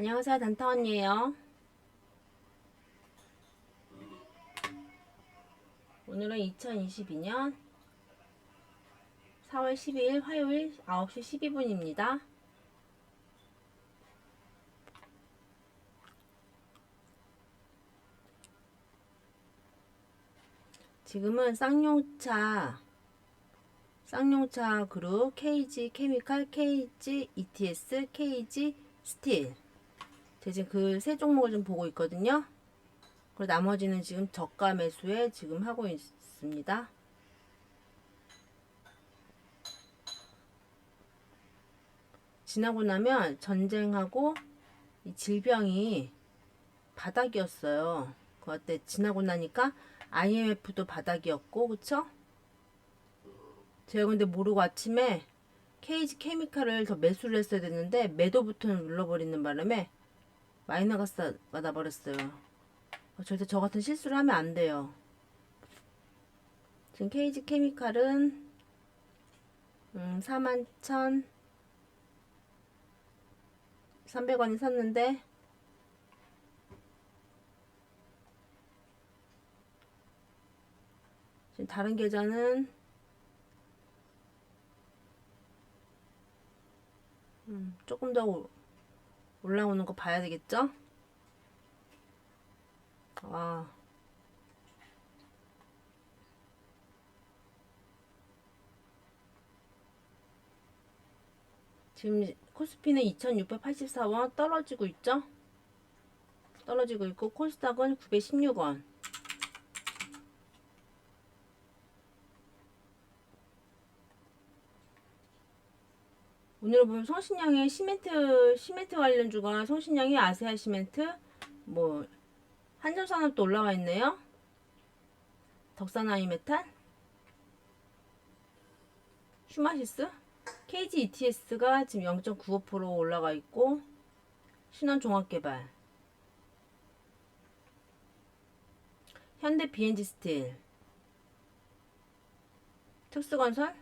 안녕하세요 단타 언니예요. 오늘은 2022년 4월 12일 화요일 9시 12분입니다. 지금은 쌍용차 쌍용차 그룹 KG 케미칼, KG ETS, KG 스틸 제가 지금 그세 종목을 좀 보고 있거든요. 그리고 나머지는 지금 저가 매수에 지금 하고 있습니다. 지나고 나면 전쟁하고 이 질병이 바닥이었어요. 그때 지나고 나니까 IMF도 바닥이었고, 그쵸? 제가 근데 모르고 아침에 KG 케미칼을 더 매수를 했어야 됐는데 매도 버튼을 눌러버리는 바람에 마이너가 나버렸어요. 절대 저 같은 실수를 하면 안 돼요. 지금 KG 케미칼은 음, 41,300원이 샀는데 지금 다른 계좌는 음, 조금 더 올- 올라오는 거 봐야 되겠죠? 아. 지금 코스피는 2684원 떨어지고 있죠? 떨어지고 있고 코스닥은 916원. 오늘 보면 성신양의 시멘트 시멘트 관련 주가 성신양이 아세아 시멘트 뭐 한전산업도 올라와 있네요. 덕산아이 메탄? 슈마시스? KG ETS가 지금 0.95% 올라가 있고 신원종합개발. 현대 BNG 스틸. 특수건설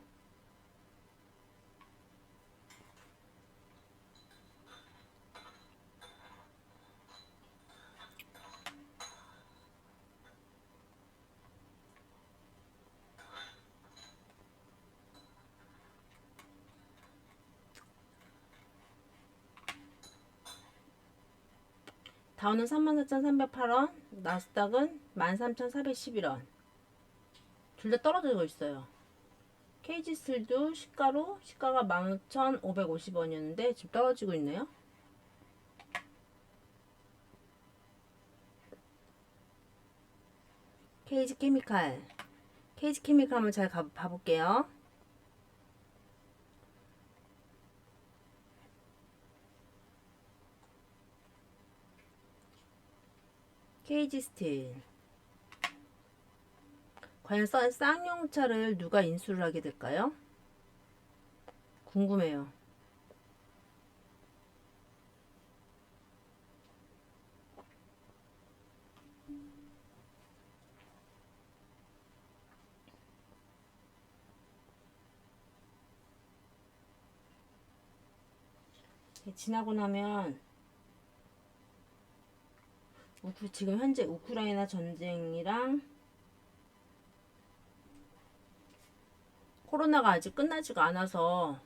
다우는 34,308원, 나스닥은 13,411원. 둘 다 떨어지고 있어요. 스틸도 시가로 시가가 11,550원이었는데 지금 떨어지고 있네요. KG 케미칼. KG 케미칼 한번 잘 가, 봐볼게요. KG 스틸. 과연 쌍- 쌍용차를 누가 인수를 하게 될까요? 궁금해요. 지나고 나면 우크, 지금 현재 우크라이나 전쟁이랑 코로나가 아직 끝나지가 않아서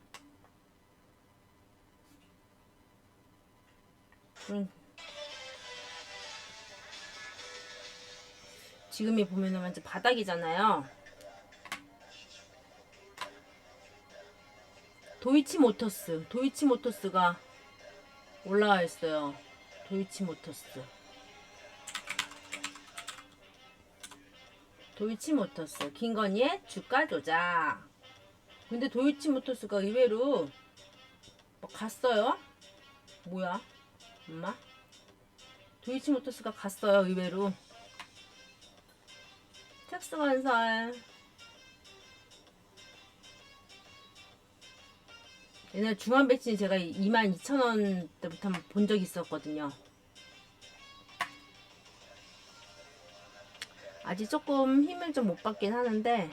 지금이 보면은 완전 바닥이잖아요. 도이치 모터스, 도이치 모터스가 올라와 있어요. 도이치 모터스. 도이치 모터스 김건희의 주가 조작. 근데 도이치 모터스가 의외로 뭐 갔어요. 뭐야, 엄마? 도이치 모터스가 갔어요. 의외로. 텍스 건설. 옛날 중환 배치는 제가 22,000원 때부터 한번 본 적이 있었거든요. 아직 조금 힘을 좀 못 받긴 하는데.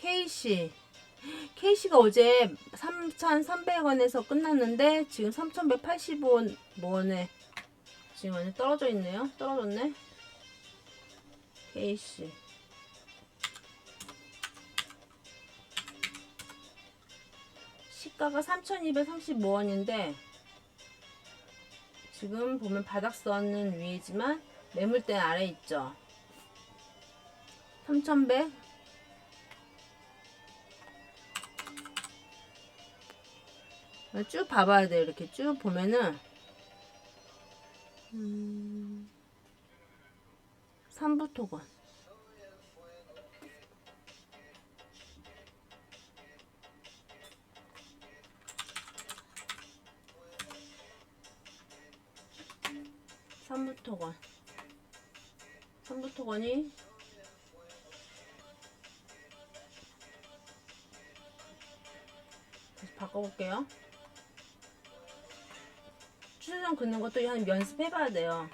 케이씨. 케이씨가 어제 3,300원에서 끝났는데 지금 3,185원에 지금 완전 떨어져 있네요. 떨어졌네. KC. 시가가 3,235원인데 지금 보면 바닥선은 위이지만 매물대는 아래 있죠. 3,100. 쭉 봐봐야 돼요. 이렇게 쭉 보면은 음, 3부 토건. 삼부토건 삼부토건이 다시 바꿔볼게요. 추세선 긋는 것도 한 연습해봐야 돼요.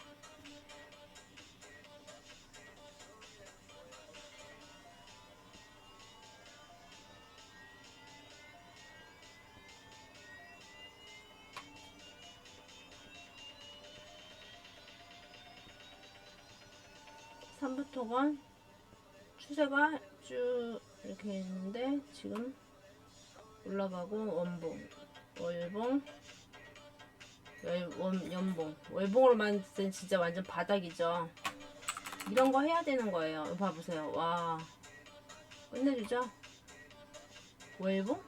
삼부토건 추세가 쭉 이렇게 있는데 지금 올라가고 원봉, 월봉, 열, 원, 연봉. 월봉으로 만들 땐 진짜 완전 바닥이죠. 이런 거 해야 되는 거예요. 봐보세요. 와. 끝내주죠? 월봉?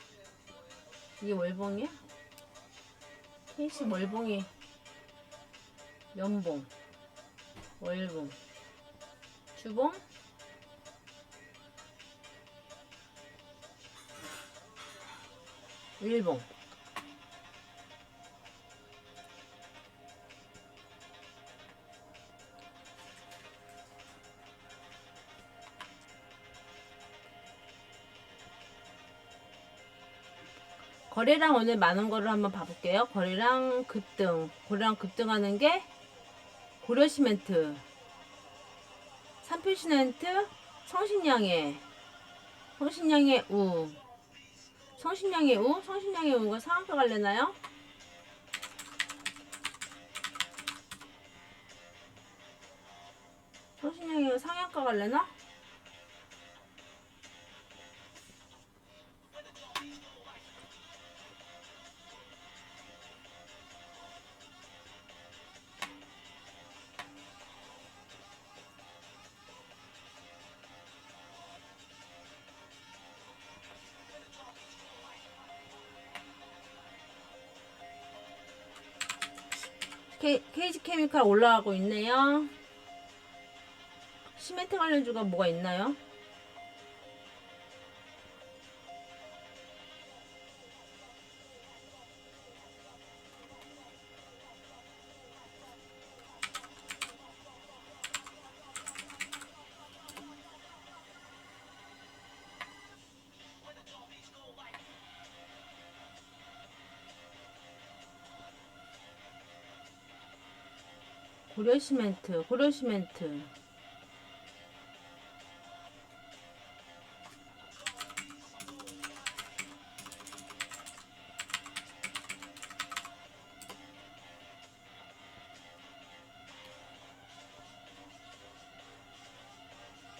이게 월봉이야? KC 월봉이 연봉, 월봉, 주봉, 일봉. 거래량 오늘 많은 거를 한번 봐볼게요. 거래량 급등. 거래량 급등하는 게 고려시멘트, 삼표시멘트, 성신양의, 성신양의 우. 성신양의 우? 성신양의 우가 상한가 갈래나요? 성신양의 우 상한가 갈래나? KG 케미칼 올라가고 있네요. 시멘트 관련주가 뭐가 있나요? 고려시멘트, 고려시멘트.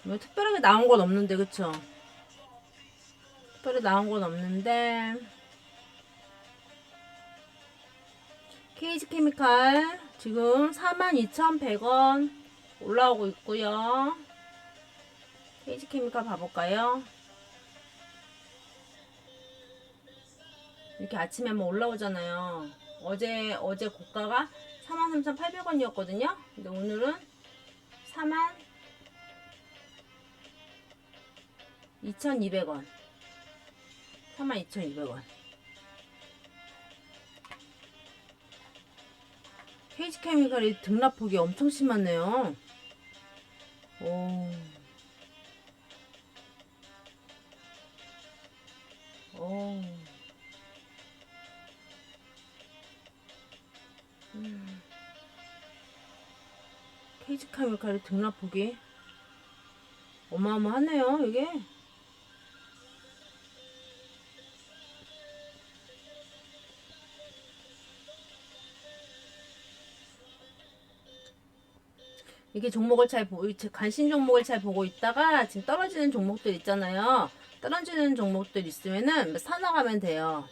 뭐 특별하게 나온 건 없는데, 그쵸? 특별히 나온 건 없는데. 케이지 케미칼 지금 42,100원 올라오고 있고요. 케이지 케미칼 봐볼까요? 이렇게 아침에 한번 올라오잖아요. 어제 어제 고가가 43,800원이었거든요. 근데 오늘은 4만 2,200원. 42,200원. 케이지 케미칼이 등락폭이 엄청 심하네요. 오. 오. 음. 케이지 케미칼이 등락폭이 어마어마하네요, 이게. 이게 종목을 잘 보, 관심 종목을 잘 보고 있다가 지금 떨어지는 종목들 있잖아요. 떨어지는 종목들 있으면은 사나가면 돼요.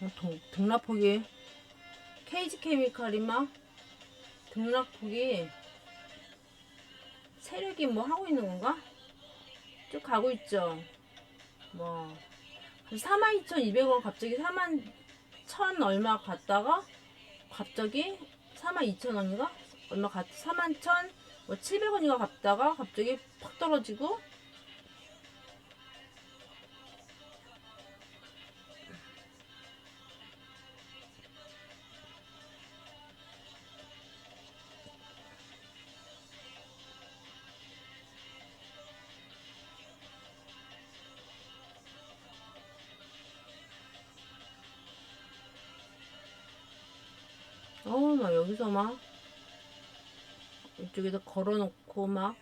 어, 동, 등락폭이 케이지 케미칼이 막 등락폭이 세력이 뭐 하고 있는 건가? 쭉 가고 있죠. 뭐 42,200원 갑자기 4만 1,000 얼마 갔다가 갑자기 42,000원인가? 얼마 갔 4만 1,000뭐 700원인가 갔다가 갑자기 팍 떨어지고 어우 막 여기서 막 이쪽에다 걸어놓고 막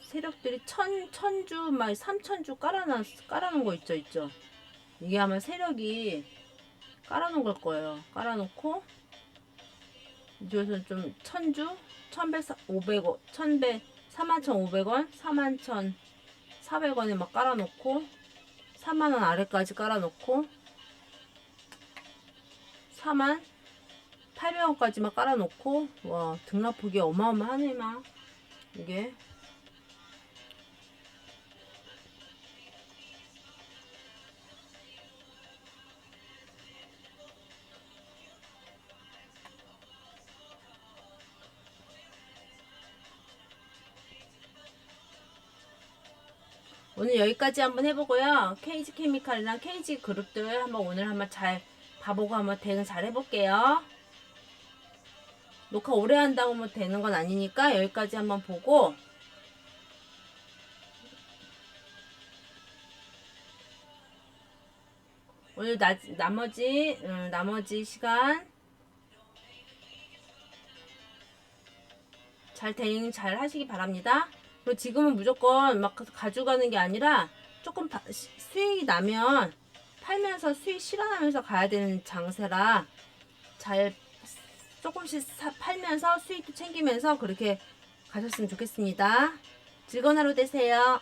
세력들이 천 천주 막 삼천주 깔아놨 깔아놓은 거 있죠 있죠? 이게 아마 세력이 깔아놓은 걸 거예요. 깔아놓고 이쪽에서 좀 천주 천백 오백 원 천백 사만천 오백 원 사만천 사백 원에 막 깔아놓고 3만 원 아래까지 깔아놓고 4만 800원까지만 깔아놓고 와 등락폭이 어마어마하네 막 이게 오늘 여기까지 한번 해보고요. 케이지 케미칼이랑 케이지 그룹들 한번 오늘 한번 잘 봐보고 한번 대응 잘 해볼게요. 녹화 오래 한다고 뭐 되는 건 아니니까 여기까지 한번 보고 오늘 나, 나머지 음, 나머지 시간 잘 대응 잘 하시기 바랍니다. 그리고 지금은 무조건 막 가져가는 게 아니라 조금 바- 시- 수익이 나면 팔면서 수익 실현하면서 가야 되는 장세라 잘 조금씩 사- 팔면서 수익도 챙기면서 그렇게 가셨으면 좋겠습니다. 즐거운 하루 되세요.